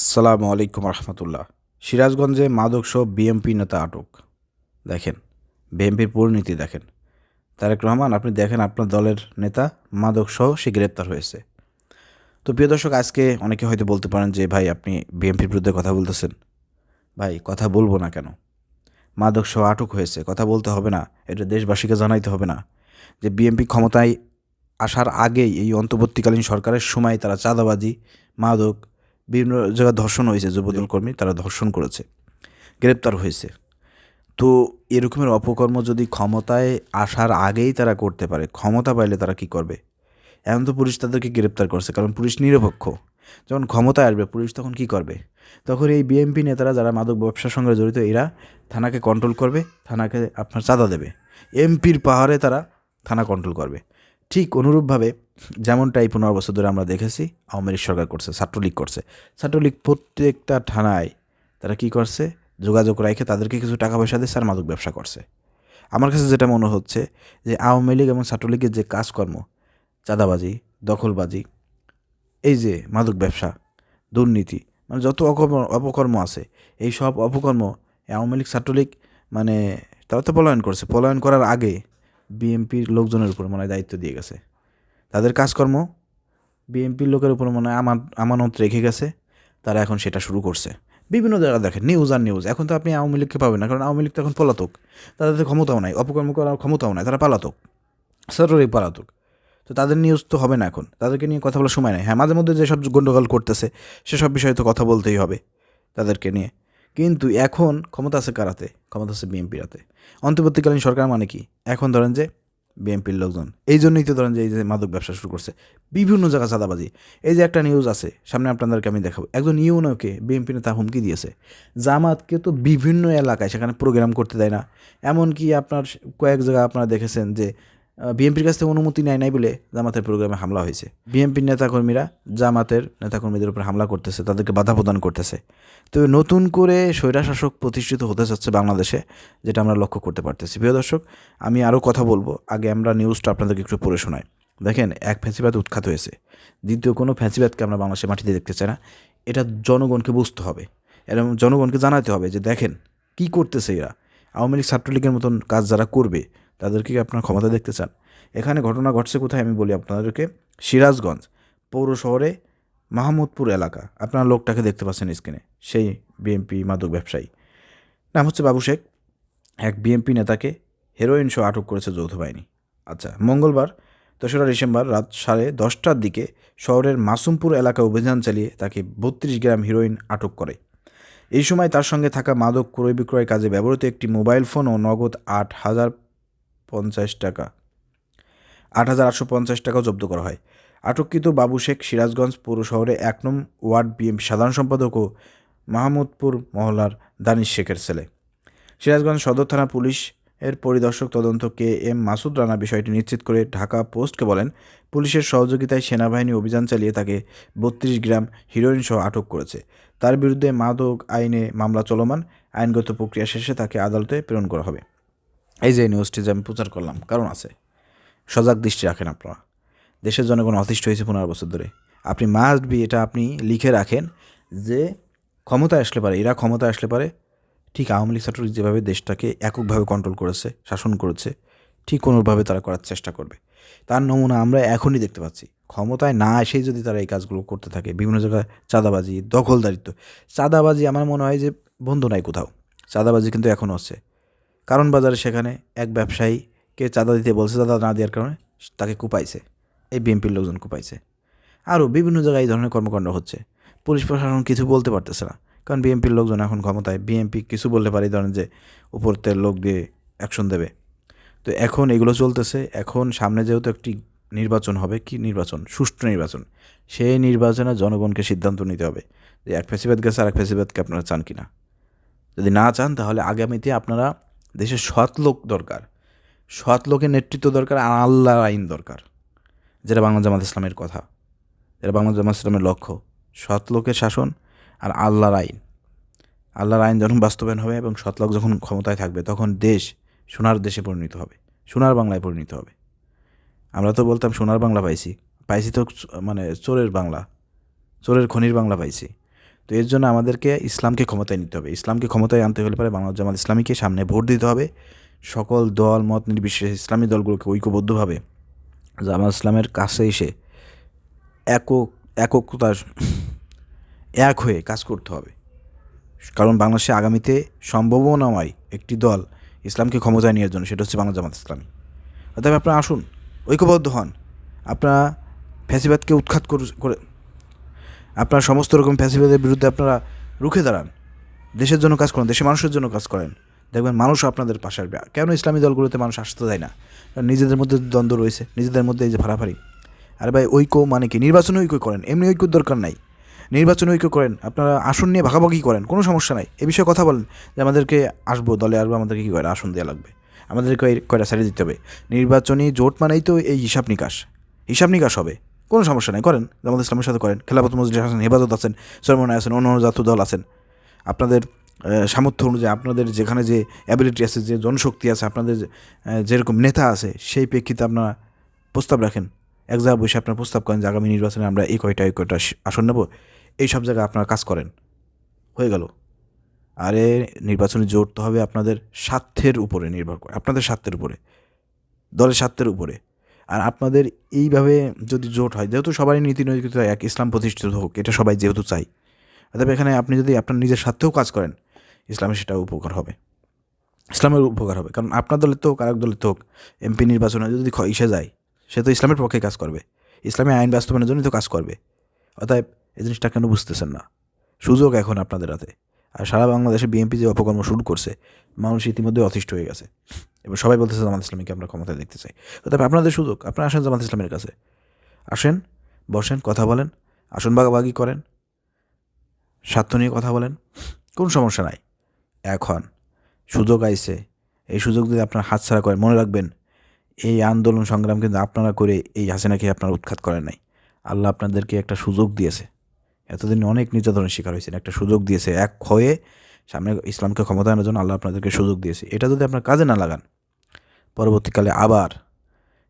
আসসালামু আলাইকুম রহমতুল্লাহ। সিরাজগঞ্জে মাদকসহ বিএমপি নেতা আটক। দেখেন বিএমপির পরিণতি দেখেন। তারেক রহমান, আপনি দেখেন আপনার দলের নেতা মাদকসহ সে গ্রেপ্তার হয়েছে। তো প্রিয় দর্শক, আজকে অনেকে হয়তো বলতে পারেন যে, ভাই, আপনি বিএমপির বিরুদ্ধে কথা বলতেছেন। ভাই, কথা বলব না কেন? মাদকসহ আটক হয়েছে, কথা বলতে হবে না। এটা দেশবাসীকে জানাইতে হবে না যে বিএমপি ক্ষমতায় আসার আগেই এই অন্তর্বর্তীকালীন সরকারের সময় তারা চাঁদাবাজি, মাদক বিভিন্ন জায়গায় ধর্ষণ হয়েছে যুবদল কর্মী তারা ধর্ষণ করেছে গ্রেপ্তার হয়েছে। তো এরকমের অপকর্ম যদি ক্ষমতায় আসার আগেই তারা করতে পারে ক্ষমতা পাইলে তারা কি করবে? এখন তো পুলিশ তাদেরকে গ্রেপ্তার করছে কারণ পুলিশ নিরপেক্ষ। যখন ক্ষমতায় আসবে পুলিশ তখন কি করবে? তখন এই বিএমপি নেতারা যারা মাদক ব্যবসার সঙ্গে জড়িত এরা থানাকে কন্ট্রোল করবে থানাকে আপনার চাঁদা দেবে। এমপির পাহাড়ে তারা থানা কন্ট্রোল করবে। ঠিক অনুরূপভাবে যেমনটা এই পনেরো বছর ধরে আমরা দেখেছি, আওয়ামী লীগ সরকার করছে, ছাত্রলীগ করছে। ছাত্রলীগ প্রত্যেকটা থানায় তারা কি করছে? যোগাযোগ রেখে তাদেরকে কিছু টাকা পয়সা দিচ্ছে আর মাদক ব্যবসা করছে। আমার কাছে যেটা মনে হচ্ছে যে আওয়ামী লীগ এবং ছাত্রলীগের যে কাজকর্ম, চাঁদাবাজি, দখলবাজি, এই যে মাদক ব্যবসা, দুর্নীতি মানে যত অকর্ম, অপকর্ম আছে, এই সব অপকর্ম আওয়ামী লীগ, ছাত্রলীগ মানে তারা তো পলায়ন করছে। পলায়ন করার আগে বিএনপির লোকজনের উপর মনে হয় দায়িত্ব দিয়ে গেছে। তাদের কাজকর্ম বিএনপির লোকের উপর মনে হয় আমার আমানত রেখে গেছে। তারা এখন সেটা শুরু করছে। বিভিন্ন জায়গায় দেখেন নিউজ আর নিউজ এখন তো আপনি আওয়ামী লীগকে পাবেন না, কারণ আওয়ামী লীগ তো এখন পলাতক। তাদের ক্ষমতাও নাই, অপকর্ম করার ক্ষমতাও নাই, তারা পালাতক। সরকারি পালাতক। তো তাদের নিউজ তো হবে না এখন। তাদেরকে নিয়ে কথা বলার সময় নেই। হ্যাঁ মাঝে মধ্যে যেসব গণ্ডগোল করতেছে, সেসব বিষয়ে তো কথা বলতেই হবে তাদেরকে নিয়ে। কিন্তু এখন ক্ষমতা আছে কারাতে? ক্ষমতা আছে বিএনপির হাতে। অন্তর্বর্তীকালীন সরকার মানে কি? এখন ধরেন যে বিএনপির লোকজন। এই জন্যই তো ধরেন যে এই যে মাদক ব্যবসা শুরু করছে। বিভিন্ন জায়গায় চাঁদাবাজি। এই যে একটা নিউজ আছে, সামনে আপনাদেরকে আমি দেখাবো। একজন ইউনোকে বিএনপি নেতা হুমকি দিয়েছে। জামাতকে তো বিভিন্ন এলাকায় সেখানে প্রোগ্রাম করতে দেয় না। এমনকি আপনার কয়েক জায়গায় আপনারা দেখেছেন যে বিএনপির কাছ থেকে অনুমতি নেয় নাই বলে জামাতের প্রোগ্রামে হামলা হয়েছে। বিএনপির নেতাকর্মীরা জামাতের নেতাকর্মীদের উপর হামলা করতেছে, তাদেরকে বাধা প্রদান করতেছে। তো নতুন করে স্বৈরাশাসক প্রতিষ্ঠিত হতে যাচ্ছে বাংলাদেশে, যেটা আমরা লক্ষ্য করতে পারতেছি। প্রিয় দর্শক, আমি আরও কথা বলব। আগে আমরা নিউজটা আপনাদেরকে একটু পড়ে শোনাই। দেখেন, এক ফ্যাঁসিবাদ উৎখাত হয়েছে। দ্বিতীয়, কোনো ফ্যাঁসিবাদকে আমরা বাংলাদেশের মাটিতে দেখতে চাই না। এটা জনগণকে বুঝতে হবে। এবং জনগণকে জানাতে হবে যে, দেখেন, কি করতেছে এরা? আওয়ামী লীগ ছাত্রলীগের মতন কাজ যারা করবে তাদেরকে আপনার ক্ষমতা দেখতে চান? এখানে ঘটনা ঘটছে কোথায় আমি বলি আপনাদেরকে? সিরাজগঞ্জ পৌর শহরে মাহমুদপুর এলাকা। আপনার লোকটাকে দেখতে পাচ্ছেন স্ক্রিনে সেই বিএমপি মাদক ব্যবসায়ী। নাম হচ্ছে বাবু শেখ। এক বিএমপি নেতাকে হেরোইন সহ আটক করেছে যৌথ বাহিনী। আচ্ছা মঙ্গলবার দোসরা ডিসেম্বর রাত সাড়ে দশটার দিকে শহরের মাসুমপুর এলাকা অভিযান চালিয়ে তাকে বত্রিশ গ্রাম হিরোইন আটক করে। এই সময় তার সঙ্গে থাকা মাদক ক্রয় বিক্রয় কাজে ব্যবহৃত একটি মোবাইল ফোন ও নগদ আট হাজার পঞ্চাশ টাকা। আট হাজার আটশো পঞ্চাশ টাকাও জব্দ করা হয়। আটককৃত বাবু শেখ সিরাজগঞ্জ পৌর শহরে এক নং ওয়ার্ড বিএমপি সাধারণ সম্পাদক ও মাহমুদপুর মহল্লার দানিশ শেখের ছেলে। সিরাজগঞ্জ সদর থানা পুলিশ এর পরিদর্শক তদন্ত কে এম মাসুদ রানা বিষয়টি নিশ্চিত করে ঢাকা পোস্টকে বলেন, পুলিশের সহযোগিতায় সেনাবাহিনী অভিযান চালিয়ে তাকে বত্রিশ গ্রাম হিরোইন সহ আটক করেছে। তার বিরুদ্ধে মাদক আইনে মামলা চলমান। আইনগত প্রক্রিয়া শেষে তাকে আদালতে প্রেরণ করা হবে। এই যে নিউজটি যে আমি প্রচার করলাম, কারণ আছে। সজাগ দৃষ্টি রাখেন আপনারা। দেশের জনগণ অতিষ্ঠ হয়েছে পনেরো বছর ধরে। আপনি মাস্ট বি এটা আপনি লিখে রাখেন যে ক্ষমতায় আসলে পারে, এরা ক্ষমতায় আসলে পারে। ঠিক আওয়ামী লীগ ছাত্রলীগ যেভাবে দেশটাকে এককভাবে কন্ট্রোল করেছে, শাসন করেছে, ঠিক কোনোভাবে তারা করার চেষ্টা করবে। তার নমুনা আমরা এখনই দেখতে পাচ্ছি। ক্ষমতায় না এসেই যদি তারা এই কাজগুলো করতে থাকে, বিভিন্ন জায়গায় চাঁদাবাজি, দখলদারিত্ব। চাঁদাবাজি আমার মনে হয় যে বন্ধু নাই কোথাও। চাঁদাবাজি কিন্তু এখনও হচ্ছে কারণ বাজারে সেখানে এক ব্যবসায়ীকে চাঁদা দিতে বলছে, চাঁদা না দেওয়ার কারণে তাকে কুপাইছে। এই বিএনপির লোকজন কুপাইছে। আরও বিভিন্ন জায়গায় এই ধরনের কর্মকাণ্ড হচ্ছে। পুলিশ প্রশাসন কিছু বলতে পারতেছে না, কারণ বিএনপির লোকজন এখন ক্ষমতায়। বিএনপি কিছু বলতে পারে ধরেন যে উপরতের লোক দিয়ে অ্যাকশন দেবে। তো এখন এগুলো চলতেছে। এখন সামনে যেহেতু একটি নির্বাচন হবে, কি নির্বাচন? সুষ্ঠু নির্বাচন। সেই নির্বাচনে জনগণকে সিদ্ধান্ত নিতে হবে যে এক ফেসিবাদ গেছে আর এক ফেসিবাদকে আপনারা চান কি না যদি না চান তাহলে আগামীতে আপনারা দেশের সৎ লোক দরকার, সৎ লোকের নেতৃত্ব দরকার আর আল্লাহর আইন দরকার। যেটা বাংলা জামাত ইসলামের কথা। যেটা বাংলা জামাত ইসলামের লক্ষ্য। সৎ লোকের শাসন আর আল্লাহর আইন। আল্লাহর আইন যখন বাস্তবায়ন হবে এবং সৎ লোক যখন ক্ষমতায় থাকবে, তখন দেশ সোনার দেশে পরিণত হবে। সোনার বাংলায় পরিণত হবে। আমরা তো বলতাম সোনার বাংলা পাইছি। পাইছি তো মানে চোরের বাংলা। চোরের খনির বাংলা পাইছি। তো এর জন্য আমাদেরকে ইসলামকে ক্ষমতায় নিতে হবে। ইসলামকে ক্ষমতায় আনতে হলে পরে বাংলা জামাত ইসলামীকে সামনে ভোট দিতে হবে। সকল দল, মত নির্বিশেষে ইসলামী দলগুলোকে ঐক্যবদ্ধভাবে জামাত ইসলামের কাছে এসে একক, একতার, এক হয়ে কাজ করতে হবে। কারণ বাংলাদেশে আগামীতে সম্ভাবনাময় একটি দল ইসলামকে ক্ষমতায় নেওয়ার জন্য সেটা হচ্ছে বাংলা জামাত ইসলামী। অতএব আপনারা আসুন, ঐক্যবদ্ধ হন। আপনারা ফ্যাসিবাদকে উৎখাত করে আপনারা সমস্ত রকম ফ্যাসিবাদের বিরুদ্ধে আপনারা রুখে দাঁড়ান। দেশের জন্য কাজ করেন, দেশের মানুষের জন্য কাজ করেন। দেখবেন মানুষ আপনাদের পাশে আসবে। কেন ইসলামী দলগুলোতে মানুষ আসতে দেয় না? কারণ নিজেদের মধ্যে দ্বন্দ্ব রয়েছে, নিজেদের মধ্যে এই যে ফাড়াফাড়ি আরে ভাই, ঐক্য মানে কি? নির্বাচনী ঐক্য করেন, এমনি ঐক্যর দরকার নাই। নির্বাচনী ঐক্য করেন, আপনারা আসন নিয়ে ভাগাভাগি করেন, কোনো সমস্যা নাই। এ বিষয়ে কথা বলেন যে আমাদেরকে আসব, দলে আসব, আমাদেরকে কী করে আসন দেওয়া লাগবে? আমাদেরকে কয়টা সারিয়ে দিতে হবে? নির্বাচনী জোট মানেই তো এই হিসাব নিকাশ। হিসাব নিকাশ হবে। কোনো সমস্যা নাই, করেন। জামাত ইসলামের সাথে করেন। খেলাফত মজলিস আছেন হেফাজত আছেন সরমনায় আছেন, অন্য অন্য জাতীয় দল আছেন। আপনাদের সামর্থ্য অনুযায়ী আপনাদের যেখানে যে অ্যাবিলিটি আছে, যে জনশক্তি আছে, আপনাদের যেরকম নেতা আছে, সেই প্রেক্ষিতে আপনারা প্রস্তাব রাখেন। এক জায়গায় বসে আপনারা প্রস্তাব করেন যে আগামী নির্বাচনে আমরা এই কয়টা এই কয়টা আসন নেব। এই সব জায়গায় আপনারা কাজ করেন। হয়ে গেল। আরে নির্বাচনী জোট তো হবে আপনাদের স্বার্থের উপরে নির্ভর করে, আপনাদের স্বার্থের উপরে, দলের স্বার্থের উপরে। আর আপনাদের এইভাবে যদি জোট হয়, যেহেতু সবারই নীতি নৈতিকতা এক, ইসলাম প্রতিষ্ঠিত হোক, এটা সবাই যেহেতু চাই অতএব এখানে আপনি যদি আপনার নিজের স্বার্থেও কাজ করেন ইসলামের সেটা উপকার হবে। ইসলামের উপকার হবে। কারণ আপনার দলের তো হোক, আরেক দলের তো হোক, এমপি নির্বাচনে যদি ইসে যায়, সে তো ইসলামের পক্ষে কাজ করবে। ইসলামী আইন বাস্তবায়নের জন্যই তো কাজ করবে। অতএব এই জিনিসটা কেন বুঝতেছেন না? সুযোগ এখন আপনাদের হাতে। আর সারা বাংলাদেশে বিএনপি যে অপকর্ম শুরু করছে, মানুষ ইতিমধ্যে অতিষ্ঠ হয়ে গেছে। এবং সবাই বলতেছে জামাত ইসলামীকে আমরা ক্ষমতায় দেখতে চাই। তবে আপনাদের সুযোগ, আপনারা আসেন জামাত ইসলামের কাছে। আসেন, বসেন, কথা বলেন, আসন বাগাবাগি করেন, স্বার্থ নিয়ে কথা বলেন, কোন সমস্যা নাই। এখন সুযোগ আইছে, এই সুযোগ যদি আপনার হাতছাড়া করেন, মনে রাখবেন, এই আন্দোলন সংগ্রাম কিন্তু আপনারা করে এই হাসিনাকে আপনারা উৎখাত করেন নাই। আল্লাহ আপনাদেরকে একটা সুযোগ দিয়েছে। এতদিন অনেক নির্যাতনের শিকার হয়েছেন, একটা সুযোগ দিয়েছে, এক হয়ে সামনে ইসলামকে ক্ষমতায়নের জন্য আল্লাহ আপনাদেরকে সুযোগ দিয়েছে। এটা যদি আপনার কাজে না লাগান, পরবর্তীকালে আবার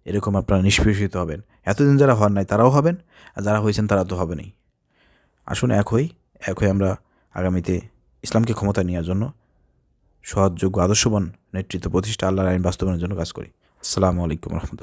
এরকম আপনারা নিষ্পেষিত হবেন। এতদিন যারা হন নাই, তারাও হবেন, আর যারা হয়েছেন, তারা তো হবেনই। আসুন এক হই, এক হয়ে আমরা আগামীতে ইসলামকে ক্ষমতা নেওয়ার জন্য সহযোগ্য আদর্শবান নেতৃত্ব প্রতিষ্ঠা আল্লাহর আইন বাস্তবায়নের জন্য কাজ করি। আসসালামু আলাইকুম রহমতুল্লাহ।